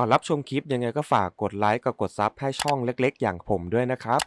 ก่อนรับชมคลิปยังไงก็ฝากกดไลค์กับกดซับให้ช่องเล็ก ๆ อย่างผมด้วยนะครับ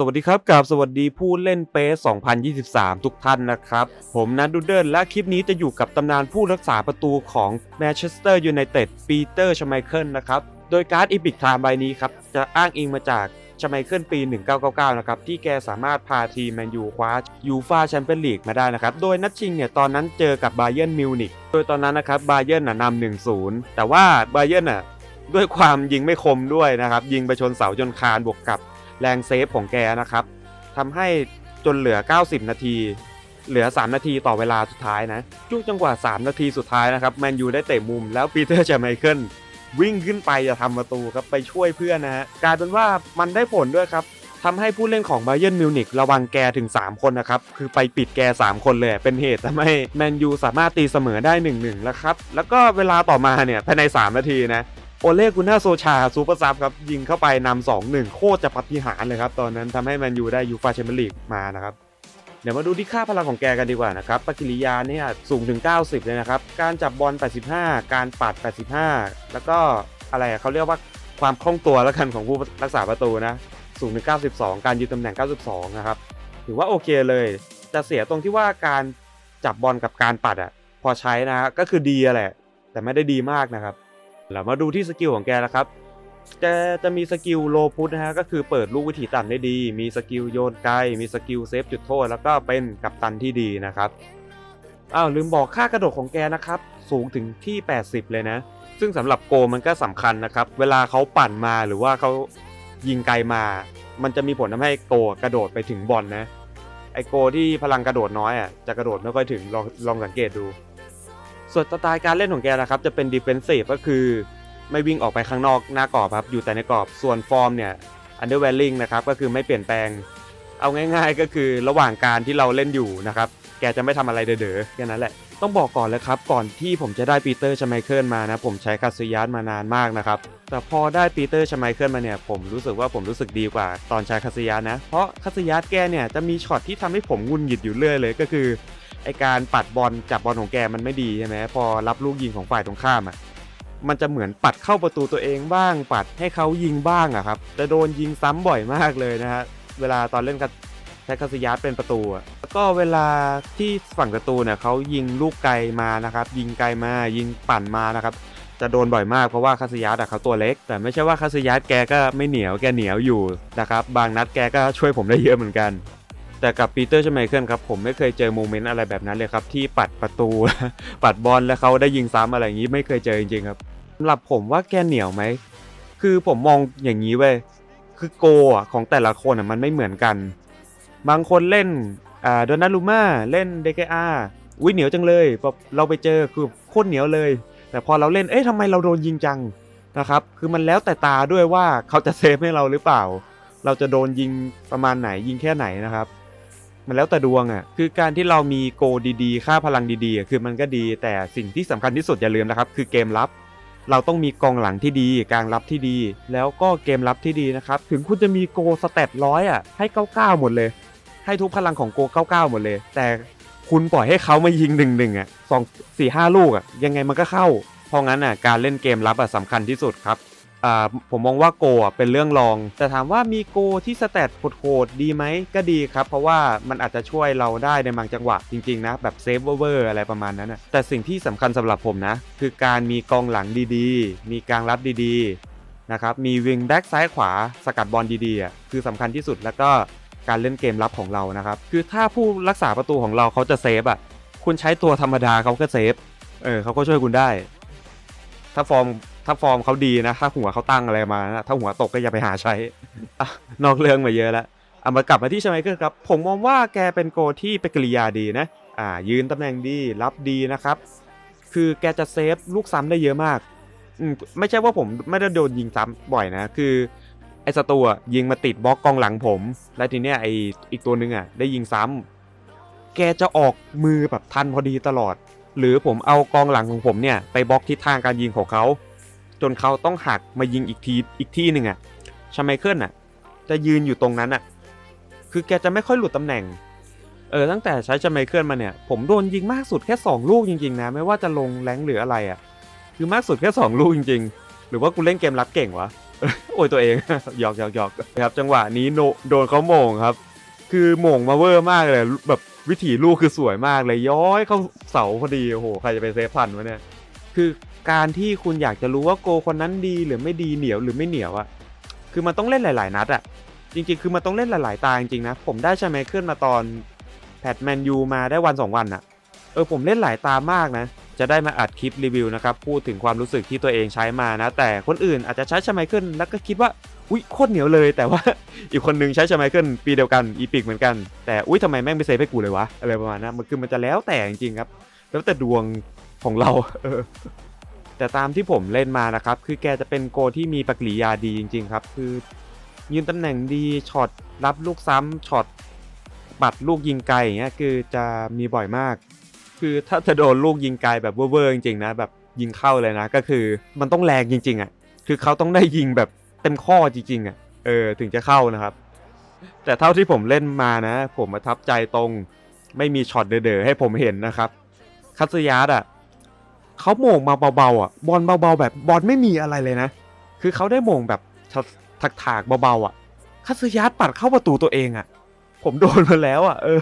สวัสดีครับกับสวัสดีผู้เล่นเปส2023 ทุกท่านนะครับ ผมนัทดูเดิลและคลิปนี้จะอยู่กับตำนานผู้รักษาประตูของแมนเชสเตอร์ยูไนเต็ดปีเตอร์ชไมเคิลนะครับ โดยการ์ดอีพิกไทม์ใบนี้ครับ จะอ้างอิงมาจากชไมเคิลปี 1999 นะครับ ที่แกสามารถพาทีมแมนยูคว้ายูฟาแชมเปี้ยนลีกมาได้นะครับ โดยนัดชิงเนี่ย ตอนนั้นเจอกับบาเยิร์นมิวนิกโดยตอนนั้นนะครับบาเยิร์นน่ะนำ1-0แต่ว่าบาเยิร์นน่ะด้วยความยิงไม่คมด้วยนะครับ ยิงไปชนเสาจนคานบวกกับ แรงเซฟของแกนะครับทำให้จนเหลือ 90 นาที เหลือ 3 นาทีต่อเวลาสุดท้ายนะช่วงจังหวะ3นาทีสุดท้ายนะครับแมนยูได้เตะมุมแล้วปีเตอร์แชไมเคิลวิ่งขึ้นไปจะทำประตูครับไปช่วยเพื่อนนะฮะกลายเป็นว่ามันได้ผลด้วยครับทำให้ผู้เล่นของบาเยิร์นมิวนิกระวังแกถึง 3 คนนะครับ คือไปปิดแก 3 คนเลย เป็นเหตุทำให้แมนยูสามารถตีเสมอได้ 1-1 แล้วครับ แล้วก็เวลาต่อมาเนี่ย ภายใน 3 นาทีนะ โอเล่กุน่าโซชาซูเปอร์ซับครับ ยิงเข้าไปนำสองหนึ่งโคตรจะปฏิหารเลยครับ ตอนนั้นทำให้แมนยูได้ยูฟาแชมเปี้ยนลีกมานะครับ เดี๋ยวมาดูที่ค่าพลังของแกกันดีกว่านะครับปกิริยาเนี่ยสูงถึง 90 เลยนะครับ การจับบอล 85 การปัด 85 แล้วก็อะไรเขาเรียกว่าความคล่องตัวแล้วกันของผู้รักษาประตูนะ สูงถึง 92 การยืนตำแหน่ง 92 นะครับ ถือว่าโอเคเลย จะเสียตรงที่ว่าการจับบอลกับการปัดอะพอใช้นะก็คือดีแหละ แต่ไม่ได้ดีมากนะครับ เรามาดูที่สกิลของแกนะครับแกจะมีสกิลโลพุทนะฮะก็คือเปิดลูกวิถีตันได้ดี มีสกิลโยนไกล มีสกิลเซฟจุดโทษ แล้วก็เป็นกัปตันที่ดีนะครับอ้าวลืมบอกค่ากระโดดของแกนะครับ สูงถึงที่ 80 เลยนะ ซึ่งสำหรับโกมันก็สำคัญนะครับ เวลาเขาปั่นมาหรือว่าเขายิงไกลมา มันจะมีผลทำให้โกกระโดดไปถึงบอลนะไอโกที่พลังกระโดดน้อยอะจะกระโดดไม่ค่อยถึงลองลองสังเกตดู ส่วนสไตล์การเล่นของแกนะครับจะเป็นดิเฟนซีฟก็คือไม่วิ่งออกไปข้างนอกหน้ากรอบครับอยู่แต่ในกรอบส่วนฟอร์มเนี่ยอันเดอร์เวลลิงนะครับก็คือไม่เปลี่ยนแปลง เอาง่ายๆ ก็คือระหว่างการที่เราเล่นอยู่นะครับแกจะไม่ทำอะไรเด๋อๆแค่นั้นแหละ ต้องบอกก่อนเลยครับก่อนที่ผมจะได้ปีเตอร์ชไมเคิลมานะผมใช้คาซิยัสมานานมากนะครับแต่พอได้ปีเตอร์ชไมเคิลมาเนี่ยผมรู้สึกว่าผมรู้สึกดีกว่าตอนใช้คาซิยัสนะเพราะคาซิยัสแกเนี่ยจะมีช็อตที่ทำให้ผมงุนหงิดอยู่เรื่อยเลยก็คือ อการปัดบอลจับบอลของแกมันไม่ดีใช่ไหมพอรับลูกยิงของฝ่ายตรงข้ามอะมันจะเหมือนปัดเข้าประตูตัวเองบ้าง ปัดให้เขายิงบ้างอะครับแต่โดนยิงซ้ำบ่อยมากเลยนะฮะเวลาตอนเล่นกับใช้คาซิยัสเป็นประตูอะแล้วก็เวลาที่ฝั่งประตูเนี่ยเขายิงลูกไกลมานะครับ ยิงไกลมายิงปั่นมานะครับ จะโดนบ่อยมากเพราะว่าคาซิยัสอะเขาตัวเล็ก แต่ไม่ใช่ว่าคาซิยัสแกก็ไม่เหนียวแกเหนียวอยู่นะครับ บางนัดแกก็ช่วยผมได้เยอะเหมือนกัน แต่กับปีเตอร์ชไมเคิลครับผมไม่เคยเจอโมเมนต์อะไรแบบนั้นเลยครับ ที่ปัดประตู ปัดบอลแล้วเขาได้ยิงซ้ำอะไรอย่างนี้ไม่เคยเจอจริงๆครับสำหรับผมว่าแกเหนียวไหมคือผมมองอย่างนี้เว้ยคือโกะของแต่ละคนมันไม่เหมือนกัน บางคนเล่นโดนารูมาเล่นเดกอาอุ้ยเหนียวจังเลยเราไปเจอคือโคตรเหนียวเลย แต่พอเราเล่นเอ๊ะทำไมเราโดนยิงจังนะครับ คือมันแล้วแต่ตาด้วยว่าเขาจะเซฟให้เราหรือเปล่า เราจะโดนยิงประมาณไหนยิงแค่ไหนนะครับ มันแล้วแต่ดวงอะคือการที่เรามีโกดีๆ ค่าพลังดีๆ คือมันก็ดี แต่สิ่งที่สำคัญที่สุดอย่าลืมนะครับคือเกมรับ เราต้องมีกองหลังที่ดีกลางรับที่ดี แล้วก็เกมรับที่ดีนะครับถึงคุณจะมีโกสเตตร้อยอะให้99หมดเลย ให้ทุกพลังของโก99หมดเลย แต่คุณปล่อยให้เขามายิงหนึ่งหนึ่งอะสองสี่ห้าลูกอะยังไงมันก็เข้า เพราะงั้นอะการเล่นเกมรับอะสำคัญที่สุดครับ ผมมองว่าโกเป็นเรื่องรอง แต่ถามว่ามีโกที่สแตทโหดๆดีไหมก็ดีครับ เพราะว่ามันอาจจะช่วยเราได้ในบางจังหวะจริงๆนะ แบบเซฟเวอร์อะไรประมาณนั้นนะแต่สิ่งที่สำคัญสำหรับผมนะ คือการมีกองหลังดีๆ มีกลางรับดีๆนะครับมีวิงแบ็กซ้ายขวาสกัดบอลดีๆคือสำคัญที่สุดแล้วก็การเล่นเกมรับของเรานะครับคือถ้าผู้รักษาประตูของเราเขาจะเซฟอะคุณใช้ตัวธรรมดาเขาก็เซฟเออเขาก็ช่วยคุณได้ ถ้าฟอร์ม ถ้าฟอร์มเขาดีนะ ถ้าหัวเขาตั้งอะไรมานะถ้าหัวตกก็อย่าไปหาใช้อนอกเรื่องมาเยอะแล้วเอามากลับมาที่ชไมเคิลครับ ผมมองว่าแกเป็นโกที่เป็นกริยาดีนะ อ่า ยืนตำแหน่งดี รับดีนะครับ คือแกจะเซฟลูกซ้ำได้เยอะมากอืมไม่ใช่ว่าผมไม่ได้โดนยิงซ้ำบ่อยนะ คือไอ้สตูอะยิงมาติดบล็อกกองหลังผม แล้วทีเนี้ยไอ้อีกตัวนึงอะได้ยิงซ้ำแกจะออกมือแบบทันพอดีตลอด หรือผมเอากองหลังของผมเนี่ยไปบล็อกทิศทางการยิงของเขา จนเขาต้องหักมายิงอีกทีอีกที่หนึ่งอะชาไมเคิลอะจะยืนอยู่ตรงนั้นอะคือแกจะไม่ค่อยหลุดตำแหน่ง เออตั้งแต่ใช้ชาไมเคิลมาเนี่ย ผมโดนยิงมากสุดแค่ 2 ลูกจริงๆนะ ไม่ว่าจะลงแรงหรืออะไรอะคือมากสุดแค่ 2 ลูกจริง ๆ หรือว่ากูเล่นเกมรับเก่งวะโอ้ยตัวเองหยอกหยอกหยอกครับ จังหวะนี้โนโดนเขาโมงครับ คือโมงมาเวอร์มากเลยแบบวิถีลูกคือสวยมากเลยย้อยเข้าเสาพอดีโอ้โหใครจะไปเซฟทันวะเนี่ยคือ การที่คุณอยากจะรู้ว่าโกคนนั้นดีหรือไม่ดีเหนียวหรือไม่เหนียวอะคือมันต้องเล่นหลาย ๆ นัดอะจริง ๆ คือมันต้องเล่นหลาย ๆ ตาจริงๆนะ ผมได้ใช่ไหมขึ้นมาตอนแพทแมนยูมาได้วัน 2 วันอะเออผมเล่นหลายตามากนะ จะได้มาอัดคลิปรีวิวนะครับ พูดถึงความรู้สึกที่ตัวเองใช้มานะ แต่คนอื่นอาจจะใช้ชไมเคิลแล้วก็คิดว่าอุ้ยโคตรเหนียวเลยแต่ว่าอีกคนนึงใช้ชไมเคิลปีเดียวกันอีพิกเหมือนกันแต่อุ้ยทำไมแม่งไม่เซฟให้กูเลยวะอะไรประมาณนั้นมันคือมันจะแล้วแต่จริงๆครับ แล้วแต่ดวงของเราเออ แต่ตามที่ผมเล่นมานะครับ คือแกจะเป็นโกที่มีปฏิกิริยาดีจริง ๆ ครับ คือ ยืนตำแหน่งดีช็อตรับลูกซ้ำช็อตปัดลูกยิงไกลอย่างเงี้ยคือจะมีบ่อยมาก คือถ้าจะโดนลูกยิงไกลแบบเวอร์ๆจริงๆนะแบบยิงเข้าเลยนะ ก็คือมันต้องแรงจริง ๆอะคือเขาต้องได้ยิงแบบเต็มข้อจริงๆอะเออถึงจะเข้านะครับ แต่เท่าที่ผมเล่นมานะ ผมประทับใจตรง ไม่มีช็อตเด๋อๆให้ผมเห็นนะครับ คัตสึยาดอะ เขาโหม่งมาเบาๆอะบอลเบาๆ แบบบอลไม่มีอะไรเลยนะ คือเขาได้โหม่งแบบถากๆเบาๆอะคัสยาดปัดเข้าประตูตัวเองอะ ผมโดนมาแล้วอะเออ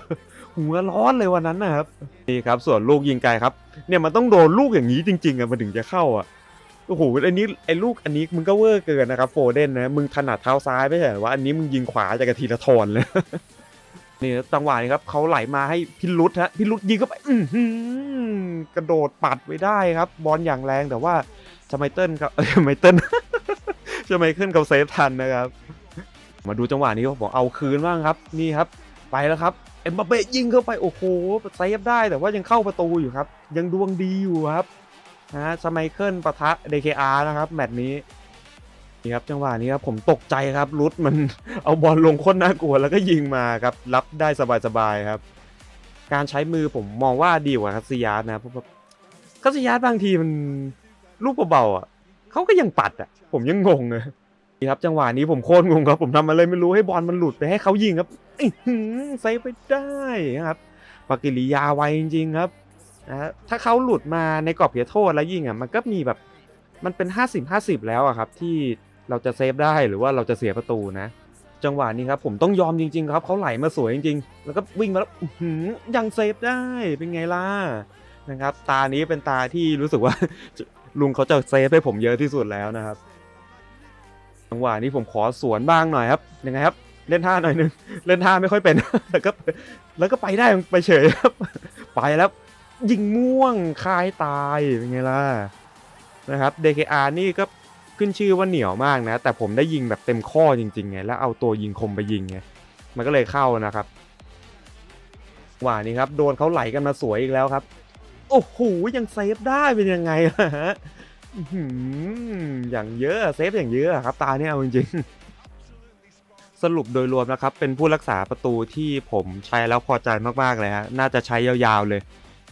หัวร้อนเลยวันนั้นนะครับนี่ครับ ส่วนลูกยิงไกลครับ เนี่ยมันต้องโดนลูกอย่างนี้จริงๆอะมันถึงจะเข้าอะโอ้โหอันนี้ไอ้ลูกอันนี้มึงก็เวอร์เกินนะครับ โฟเดนนะมึงถนัดเท้าซ้ายไม่ใช่เหรอว่าอันนี้มึงยิงขวาจากกระทีละทอนเลยนี่จังหวะนี้ครับเขาไหลมาให้พิรุษฮะพิรุษยิงเข้าไป อื้อหือ กระโดดปัดไว้ได้ครับ บอลอย่างแรงแต่ว่าชไมเติลครับเอ้ยชไมเติลชไมเคิลเขาเซฟทันนะครับ มาดูจังหวะนี้ครับผมเอาคืนบ้างครับ นี่ครับ ไปแล้วครับเอ็มบัปเป้ยิงเข้าไปโอ้โหเซฟได้แต่ว่ายังเข้าประตูอยู่ครับ ยังดวงดีอยู่ครับนะฮะสไมเคิลปะทะ DKR นะครับ แมตช์นี้นี่ครับจังหวะนี้ครับผมตกใจครับรุดมันเอาบอลลงค้นน่ากลัวแล้วก็ยิงมาครับ รับได้สบายๆครับ การใช้มือผมมองว่าดีกว่าคัสซิยาสนะเพราะว่าคัสซิยาสบางทีมันลูกเบาๆอะเขาก็ยังปัดอะ ผมยังงงเลยนี่ครับจังหวะนี้ผมโคตรงงครับผมทำอะไรไม่รู้ให้บอลมันหลุดไปให้เขายิงครับอื้อหือเซฟไปได้ครับปกิริยาไวจริงๆครับนะถ้าเขาหลุดมาในกรอบเขตโทษแล้วยิงอะมันก็มีแบบมันเป็น 50 50 แล้วอะครับ ที่เราจะเซฟได้หรือว่าเราจะเสียประตูนะ จังหวะนี้ครับผมต้องยอมจริง ๆ ครับเขาไหลมาสวยจริง ๆ แล้วก็วิ่งมาแล้วยังเซฟได้เป็นไงล่ะนะครับ ตานี้เป็นตาที่รู้สึกว่าลุงเขาจะเซฟให้ผมเยอะที่สุดแล้วนะครับ จังหวะนี้ผมขอสวนบ้างหน่อยครับยังไงครับ เล่นท่าหน่อยหนึงเล่นท่าไม่ค่อยเป็นแล้วก็แล้วก็ไปได้ไปเฉยครับ ไปแล้ว ยิงม่วงคายตายเป็นไงล่ะนะครับ DKR นี่ก็ ขึ้นชื่อว่าเหนียวมากนะ แต่ผมได้ยิงแบบเต็มข้อจริงๆไงแล้วเอาตัวยิงคมไปยิงไงมันก็เลยเข้านะครับหว่านี้ครับโดนเขาไหลกันมาสวยอีกแล้วครับ โอ้โหยังเซฟได้เป็นยังไงล่ะฮะอย่างเยอะเซฟอย่างเยอะครับ ตาเนี่ยเอาจริงๆสรุปโดยรวมนะครับ เป็นผู้รักษาประตูที่ผมใช้แล้วพอใจมากๆเลยฮะน่าจะใช้ยาวๆเลย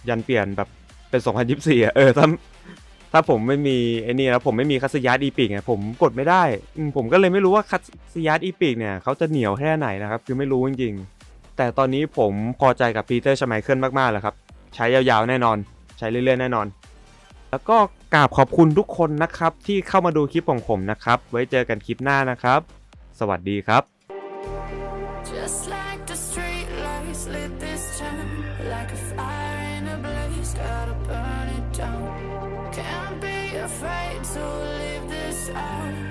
ยันเปลี่ยนแบบเป็น 2024 เออถ้า ถ้าผมไม่มีไอ้นี่นะผมไม่มีคัสยาร์ดอีพิกเนี่ยผมกดไม่ได้อืมผมก็เลยไม่รู้ว่าคัสยาร์ดอีพิกเนี่ยเขาจะเหนียวแค่ไหนนะครับ คือไม่รู้จริงๆ แต่ตอนนี้ผมพอใจกับปีเตอร์ชไมเคิลมากๆแล้วครับ ใช้ยาวๆแน่นอน ใช้เรื่อยๆแน่นอน แล้วก็กราบขอบคุณทุกคนนะครับ ที่เข้ามาดูคลิปของผมนะครับ ไว้เจอกันคลิปหน้านะครับ สวัสดีครับ out